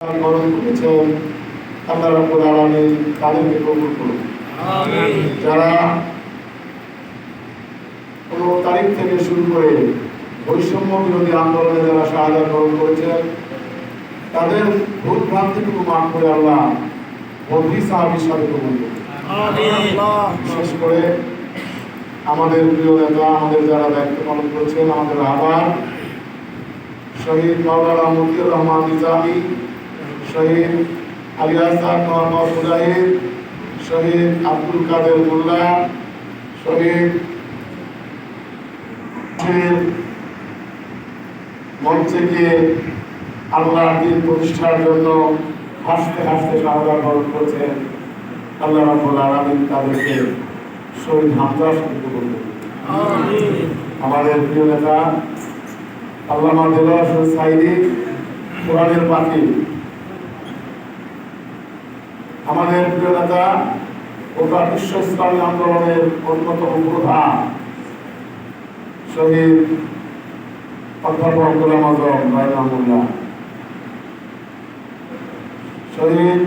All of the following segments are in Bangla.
গ্রহণ করেছেন আল্লাহ রাব্বুল তাদেরকে কবুল করুন যারা পনেরো তারিখ থেকে শুরু করে বৈষম্য বিরোধী আন্দোলনে যারা শাহাদাত গ্রহণ করেছেন তাদের ভুল ভ্রান্তিটুকু মাফ করে আল্লাহ বদরি সাহাবির সাথে কবুল বিশেষ করে আমাদের প্রিয় নেতা, আমাদের যারা দায়িত্ব পালন করছেন, আমাদের আবার শহীদ মাওলানা মতিউর রহমান নিজামী শহীদ আলী হাসান মোহাম্মদ মুজাহিদ শহীদ আব্দুল কাদের মোল্লা শহীদ শহীদ মঞ্চে গিয়ে আল্লাহ দিন প্রতিষ্ঠার জন্য হাসতে হাসতে শাহাদা বরণ করছেন। আল্লাহ রাব্বুল আলামিন তাদেরকে শহীদ হামজার সাথে করবেন আমাদের প্রিয় নেতা দেলোয়ার হোসেন সাইদি কোরআনের পাখি আমাদের প্রিয় নেতা গোটা বিশ্ব ইসলামী আন্দোলনের অন্যতম প্রধান শহীদ অধ্যাপক গোলাম আজম রায়নামুল্লাহ শহীদ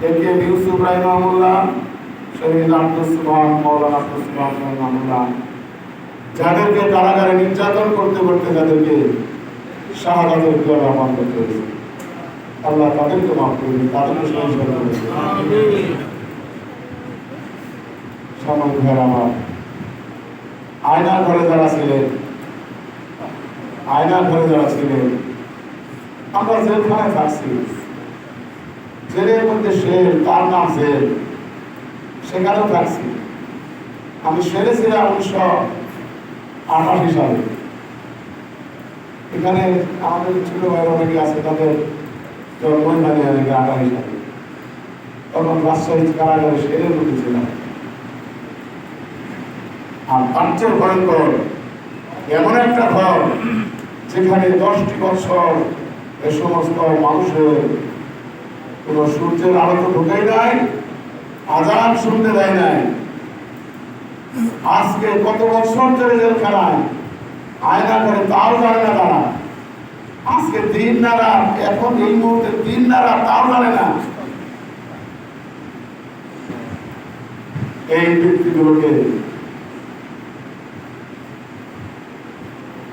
এ কে এম ইউসুফ শহীদ আব্দুল সুবহান মৌলানা আব্দুল যাদেরকে কারাগারে নির্যাতন করতে করতে যাদেরকে শাহাদাতের দোয়া আহ্বান করতে হয়েছে আল্লাহ তাদেরকে মাফ করবেন তাদেরকে সংসার সামান্য ভাই আমার আয়না ঘরে যারা ছিলেন আয়না ঘরে যারা ছিলেন, আমরা জেলখানায় থাকছি, জেলের মধ্যে শের তার নাম জেল সেখানেও থাকছি। আমি সেরেছিলাম উনিশশো আঠাশি সালে। এখানে আমাদের ছোট ভাই অনেকে আছে, তাদের জন্মই মানে অনেকে সালে তখন রাজশাহী কারাগারে সেরের মধ্যে ছিলাম আর ভয়ঙ্কর এমন একটা ঘর যেখানে দশটি বছর এ সমস্ত মানুষের কোন সূর্যের আলো ঢুকেই নাই আজান শুনতে দেয় নাই আজকে কত বছর ধরে জেলখানায়? আয়না করে তাও জানে না তারা। আজকে দিন না রাত এখন এই মুহূর্তে দিন না রাত তাও জানে না। এই ব্যক্তিগুলোকে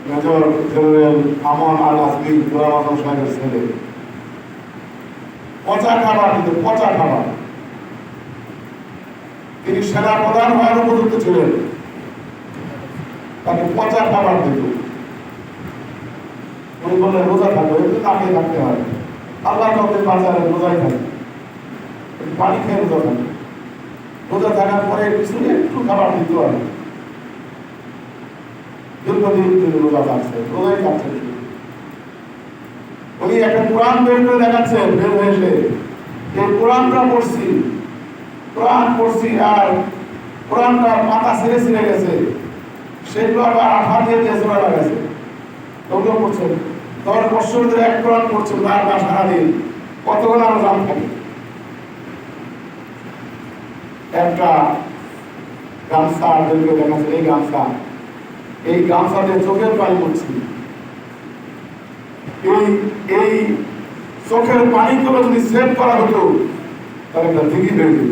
মেজর জেনারেল আমন আল গোলাম সাহেবের ছেলে। পচা খাবার, কিন্তু পচা খাবার। তিনি সেনা প্রধান হওয়ার উপযুক্ত ছিলেন। তাকে পচা খাবার দিত। বললেন রোজা থাকবে একটু না খেয়ে থাকতে হয়। আল্লাহ কাউকে বাজারে রোজাই থাকে পানি খেয়ে রোজা থাকে রোজা থাকার পরে কিছু একটু খাবার দিতে হয়। দীর্ঘদিন তিনি রোজা থাকছে, রোজাই থাকছে। উনি একটা কোরআন বের করে দেখাচ্ছেন, বের হয়েছে এই কোরআনটা পড়ছি, কোরআন পড়ছি আর কোরআনটা পাতা ছিঁড়ে ছিঁড়ে গেছে। সেগুলো আবার আঠা দিয়ে দিয়ে জোড়া লাগাইছে বছর ধরে এক বারবার সারাদিন। কতগুলো আমরা থাকি একটা গামছা বের করে দেখাচ্ছে এই গামছা এই চোখের পানি পড়ছি, এই এই চোখের পানিগুলো যদি সেভ করা হতো, তাহলে একটা দিঘি হয়ে যেত।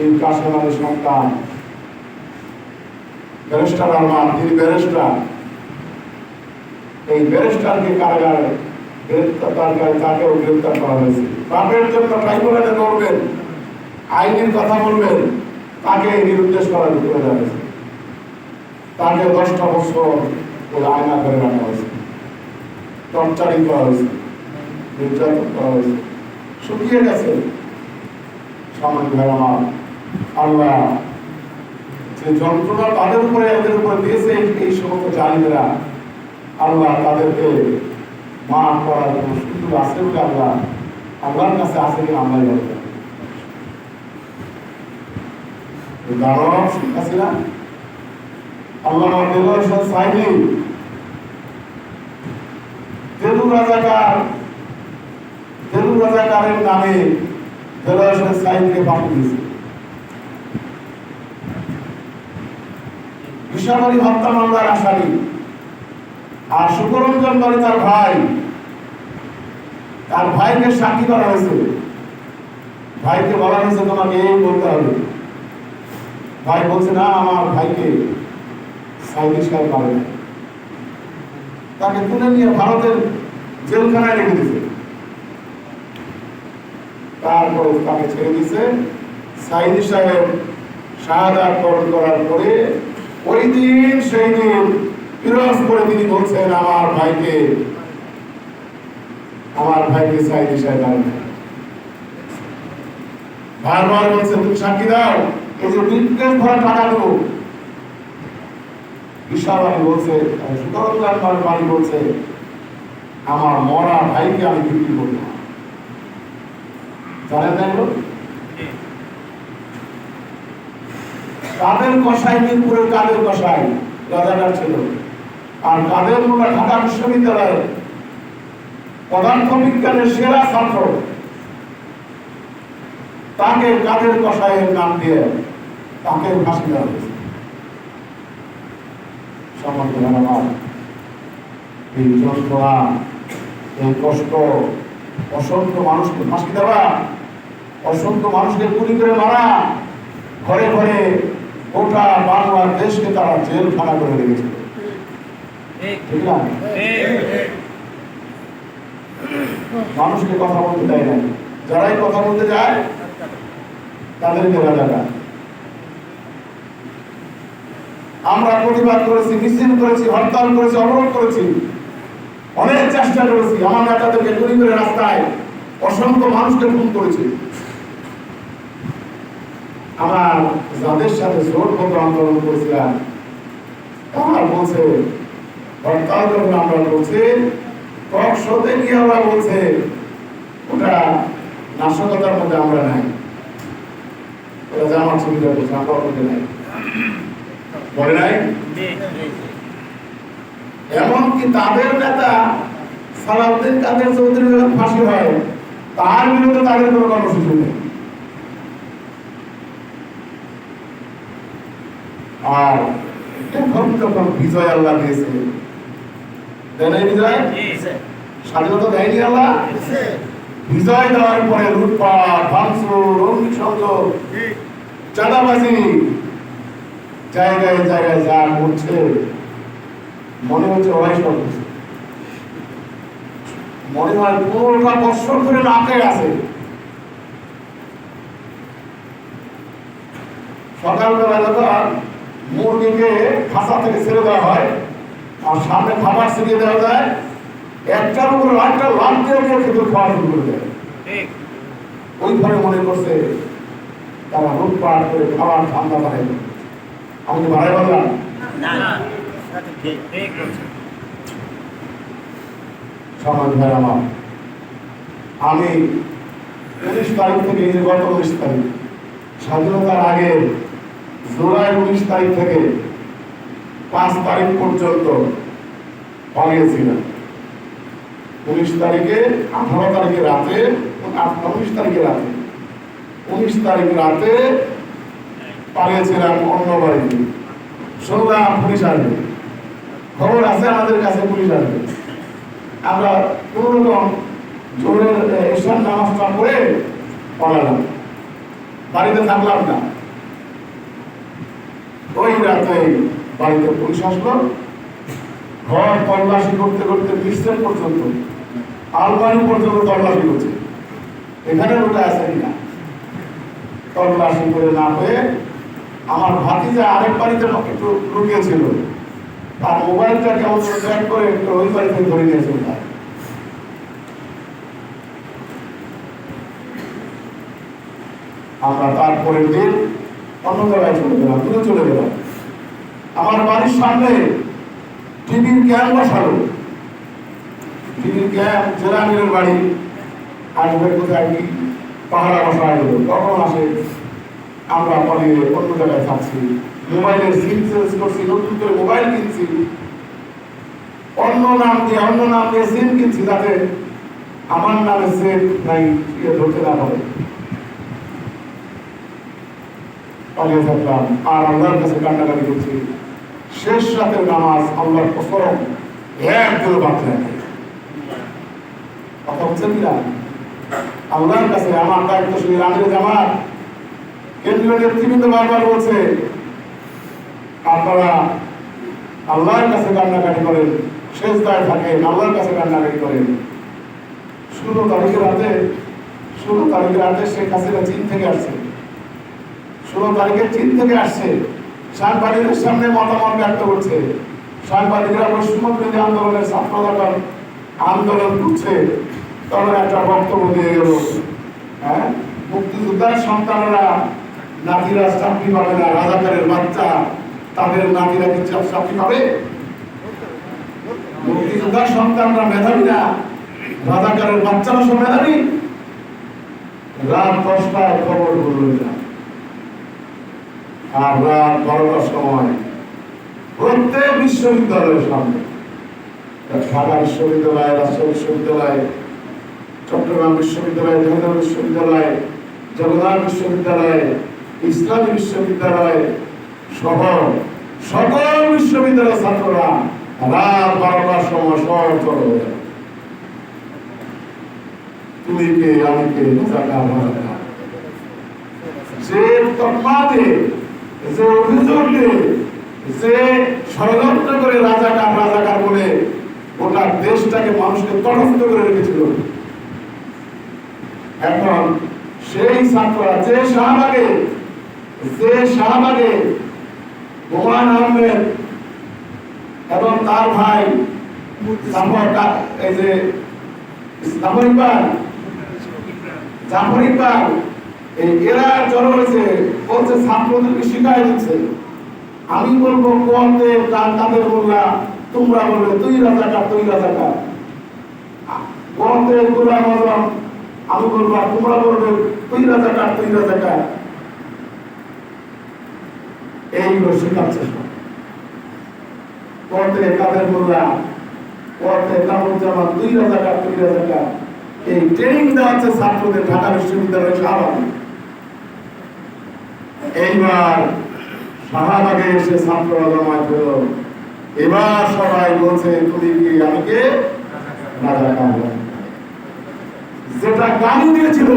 এই কাশালাদের সন্তান। ব্যারিস্টার আলমান, তিনি ব্যারিস্টার। এই ব্যারিস্টারকে কারাগারে গ্রেপ্তার তাকেও গ্রেপ্তার করা হয়েছে। বাপের জন্য ট্রাইব্যুনালে লড়বেন, আইনের কথা বলবেন, তাকে নিরুদ্দেশ করা করে দেওয়া হয়েছে। তাকে দশটা বছর ওই আয়না করে রাখা হয়েছে। টর্চারিং করা হয়েছে, নির্যাতন করা হয়েছে। শুকিয়ে গেছে। সামান্য আমার আল্লাহ যে যন্ত্রণা তাদের উপরে এদের উপরে দিয়েছে এই- সমস্ত জালিমেরা, আল্লাহ তাদেরকে মাফ করার কোনো সুযোগ আছে বলে আল্লাহ আল্লাহর কাছে আছে কিনা আমরাই বলতে আল্লাহ রাজাকারের নামে দেলোয়ার দিয়েছে। বিশাবাড়ি হত্যা মামলার আসামি। আর সুকরঞ্জন বাড়ি তার ভাই। তার ভাইকে সাক্ষী করা হয়েছে। ভাইকে বলা হয়েছে, তোমাকে এই বলতে হবে। ভাই বলছে, না, আমার ভাইকে সাইদি সাহেব তাকে তুলে নিয়ে ভারতের জেলখানায় রেখে দিয়েছে। তারপর তাকে ছেড়ে দিয়েছে। সাইদি সাহেব শাহাদাত করার পরে ওই দিন সেই দিন ফিরোজ করে তিনি বলছেন, আমার ভাইকে আমার ভাইকে সাইদি সাহেব পাবে বারবার বলছে তুমি সাক্ষী দাও, এই যে বিদ্যুৎ ভরা বলছে সুতরাং আমার বাড়ি বলছে, আমার মরা ভাইকে আমি বিক্রি করব। জানেন এগুলো? কাদের কষাই মিরপুরের কাদের কষাই রাজাকার ছিল। আর কাদের মোল্লা ঢাকা বিশ্ববিদ্যালয়ে পদার্থ বিজ্ঞানের সেরা ছাত্র। তাকে কাদের কষাইয়ের নাম দিয়ে তাকে ফাঁসি দেওয়া হয়েছে। সম্মান করে আমার এই যন্ত্রণা এই কষ্ট অসংখ্য মানুষকে ফাঁসি দেওয়া, অসংখ্য মানুষকে গুলি করে মারা, ঘরে ঘরে গোটা বাংলাদেশকে তারা জেলখানা করে না? মানুষকে কথা বলতে দেয় না। যারাই কথা বলতে যায়, তাদেরকে রাজাকা আমরা প্রতিবাদ করেছি, মিছিল করেছি, হরতাল করেছি, অবরোধ করেছি। অনেক চেষ্টা করেছি। আমার নেতাদেরকে গুলি করে রাস্তায় অসংখ্য মানুষকে ফোন করেছি। আমার যাদের সাথে জোটবদ্ধ আন্দোলন করেছিলাম, তারা বলছে হরতাল যখন আমরা বলছি টক শোতে গিয়ে ওরা বলছে, ওটা নাশকতার মধ্যে আমরা নাই। ওরা জামার সুবিধা করছে আমরা মধ্যে নাই। বলে নাই? এমনকি তাদের নেতা সালাউদ্দিন কাদের চৌধুরী ফাঁসি হয়, তার বিরুদ্ধে তাদের কোনো কর্মসূচি নেই। আর এখন যখন বিজয় আল্লাহ দিয়েছে। দেয় বিজয়? স্বাধীনতা দেয়নি আল্লাহ? বিজয় দেওয়ার পরে লুটপাট ভাঙচুর অগ্নিসংযোগ চাঁদাবাজি জায়গায় জায়গায় যা করছে মনে হচ্ছে ওরাই সব। মনে হয় পনেরোটা বছর ধরে নাকে আছে। সকালবেলা যখন থেকে ছেড়ে দেওয়া হয় আর সামনে খাবার ছিটিয়ে দেওয়া যায়। একটার উপর লাখ দিয়ে দিয়ে খাওয়া শুরু করে দেয়। ওইভাবে মনে করছে তারা করে খাবার ঠান্ডা পারে আমি তো বাড়াই বললাম সমাজ ভাই আমার আমি উনিশ তারিখ থেকে গত উনিশ তারিখ স্বাধীনতার আগে জুলাই উনিশ তারিখ থেকে পাঁচ তারিখ পর্যন্ত পালিয়েছিলাম উনিশ তারিখে, আঠারো তারিখে রাতে উনিশ তারিখে রাতে। উনিশ তারিখ রাতে পালিয়েছিলাম অন্য বাড়িতে। শুনলাম পুলিশ আসবে। খবর আছে আমাদের কাছে, পুলিশ আসবে। আমরা কোনো রকম জোরের ঈশান নামাজটা করে পালালাম। বাড়িতে থাকলাম না। ওই রাতে বাড়িতে পুলিশ আসলো। ঘর তল্লাশি করতে করতে বিশ্বের পর্যন্ত আলবানি পর্যন্ত তল্লাশি করছে। এখানে ওটা আছে কিনা? তল্লাশি করে না হয়ে আমার ভাতিজা আরেক বাড়িতে একটু লুকিয়েছিল। তার মোবাইলটা কেমন ট্র্যাক করে ওই বাড়িতে ধরে নিয়েছে ওটা আমরা তারপরের দিন অন্য জায়গায় চলে গেলাম, দূরে চলে গেলাম। আমার বাড়ির সামনে টিভির ক্যাম্প বসালো। টিভির ক্যাম্প জেলা আমিরের বাড়ি। আসবে কোথায় কি? পাহাড়া বসা হলো কখন আসে আমরা পরে অন্য জায়গায় থাকছি। মোবাইলের সিম চেঞ্জ করছি, নতুন করে মোবাইল কিনছি। অন্য নাম দিয়ে, অন্য নাম দিয়ে সিম কিনছি যাতে আমার নামে সেভ নাই ইয়ে ধরতে না পারে। পালিয়ে থাকলাম। আর আল্লাহর কাছে কান্নাকাটি করছি। শেষ রাতের নামাজ আল্লাহর কসম এক দিল বাকি রাখে কথা হচ্ছে কিনা? আল্লাহর কাছে আমার দায়িত্ব শুধু আমির জামাত কেন্দ্রীয় নেতৃবৃন্দ বারবার বলছে, আপনারা আল্লাহর কাছে কান্নাকাটি করেন, শেষ দায় থাকেন আল্লাহর কাছে কান্নাকাটি করেন। ষোলো তারিখের রাতে, ষোলো তারিখের রাতে শেখ হাসিনা চীন থেকে আসছে। ষোলো তারিখে চীন থেকে আসছে। সাংবাদিকদের সামনে মতামত ব্যক্ত করছে। সাংবাদিকরা পশ্চিমবঙ্গে আন্দোলনের ছাত্র আন্দোলন করছে। তখন একটা বক্তব্য দিয়ে গেল। হ্যাঁ? মুক্তিযোদ্ধার সন্তানরা নাতিরা চাকরি পাবে না, রাজাকারের বাচ্চা, তাদের নাতিরা কি চাকরি পাবে? মুক্তিযোদ্ধার সন্তানরা মেধাবী না, রাজাকারের বাচ্চারা সব মেধাবী? রাত দশটায় খবর বলল না। আর রাত সময় প্রত্যেক বিশ্ববিদ্যালয়ের সামনে। ঢাকা বিশ্ববিদ্যালয়, রাজশাহী বিশ্ববিদ্যালয়, চট্টগ্রাম বিশ্ববিদ্যালয় জাহাঙ্গীর বিশ্ববিদ্যালয় জগন্নাথ বিশ্ববিদ্যালয়, ইসলামী বিশ্ববিদ্যালয় সহ সকল বিশ্ববিদ্যালয়ের ছাত্ররা রাত বারোটার সময় সব চলে তুমি কে, আমি কে যে তকমাতে যে অভিযোগ যে ষড়যন্ত্র করে রাজাকার রাজাকার বলে গোটা দেশটাকে মানুষকে তটস্থ করে রেখেছিল। এখন সেই ছাত্ররা যে শাহবাগে যে শাহবাগে হুমায়ুন আহমেদ এবং তার ভাই যে জাফর ইকবাল জাফর ইকবাল এই এরা জড়ো হয়েছে বলছে, ছাত্রদেরকে শিখাই দিচ্ছে আমি বলব কোয়ান্তে তার তাদের বললা তোমরা বলবে, তুই রাজাকার তুই রাজাকার। কোয়ান্তে গোলাম আজম আমি বলব তোমরা বলবে, তুই রাজাকার তুই রাজাকার। এইগুলো শেখাচ্ছে সব কোয়ান্তে কাদের বললা কোয়ান্তে কামরুজ্জামান তুই রাজাকার তুই রাজাকার। এই ট্রেনিং দেওয়া হচ্ছে ছাত্রদের ঢাকা বিশ্ববিদ্যালয়ের শাহবাগে। এইবার শাহবাগে এসে ছাত্ররা জমায়েত হলো। এবার সবাই বলছে তুমি কি আমি কে রাজাকার যেটা গালি দিয়েছিল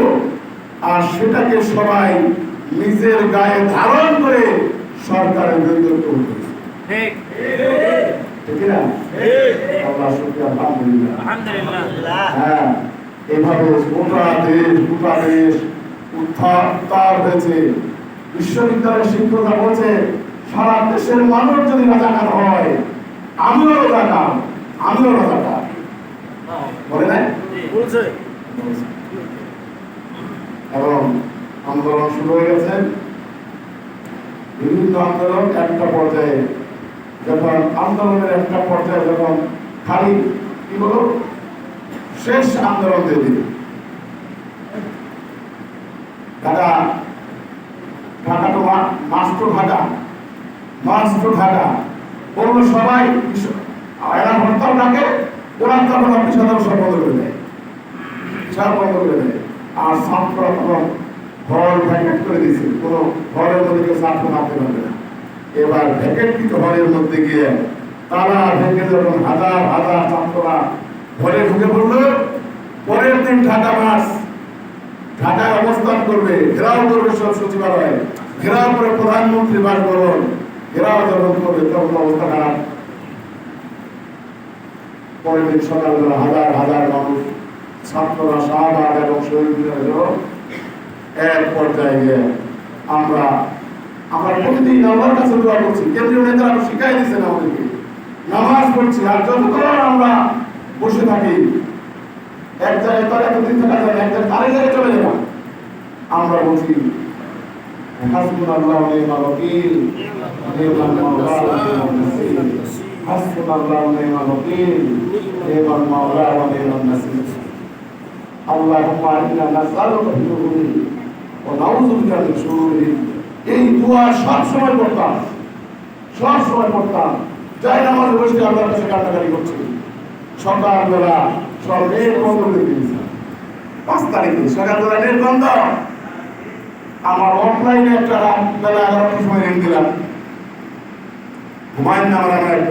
আর সেটাকে সবাই নিজের গায়ে ধারণ করে সরকারের বিরুদ্ধে আলহামদুলিল্লাহ। হ্যাঁ এভাবে গোটা দেশ গোটা দেশ উত্থান হয়েছে। বিশ্ববিদ্যালয়ের শিক্ষকরা বলছে সারা দেশের মানুষ যদি রাজাকার হয় আমিও রাজাকার আমিও রাজাকার। বলে নাই? এবং আন্দোলন শুরু হয়ে গেছে। বিভিন্ন আন্দোলন একটা পর্যায়ে যখন আন্দোলনের একটা পর্যায়ে যখন খালি কি বলো শেষ আন্দোলন দিয়ে দিল ঢাকা ঢাকা তো মাস্ট ঢাকা মাস্ট ঢাকা অন্য সবাই এরা হরতাল ডাকে, ওরা বন্ধ করে দেয় আর ছাত্ররা তখন করে দিয়েছে। কোনো মধ্যে কেউ ছাত্র থাকতে পারবে না। মধ্যে গিয়ে তারা ভেঙে যখন হাজার হাজার ছাত্ররা হলে ঢুকে পড়ল, পরের দিন ঢাকা মাস ঢাকায় অবস্থান করবে, ঘেরাও করবে সব সচিবালয়। ঘেরাও করে প্রধানমন্ত্রী বাসভবন ঘেরাও যখন করবে, তখন অবস্থা খারাপ। পরের দিন সকালবেলা হাজার হাজার মানুষ ছাত্ররা শাহবাগ এবং শহীদ এক পর্যায়ে আমরা আমরা প্রতিদিন কাছে দোয়া করছি। কেন্দ্রীয় নেতারা শিখাই দিচ্ছেন আমাদেরকে। নামাজ পড়ছি আর যতক্ষণ আমরা বসে থাকি, এক জায়গায় তার থাকা যায় এক জায়গায় তার জায়গায় চলে যাবা আমরা বলছি নি'মাল মাওলা ওয়া নি'মান নাসির হাসবুনাল্লাহ ওয়া নি'মাল ওয়াকিল নি'মাল মাওলা ওয়া নি'মান নাসির আল্লাহুম্মা ইন্না নাসআলুকা ফি নূরি ওয়া নাউযু বিকা মিন শুরুরি এই দোয়া সব সময় পড়তাম সব সময় পড়তাম যাই না আমার বসে আল্লাহর কাছে কান্নাকারি করছি সকালবেলা সব নেট বন্ধ করে দিয়েছি পাঁচ তারিখে সকালবেলা নেট বন্ধ আমার অফলাইনে একটা বেলা এগারোটার সময় রেট দিলাম। হুমায়ুন না আমার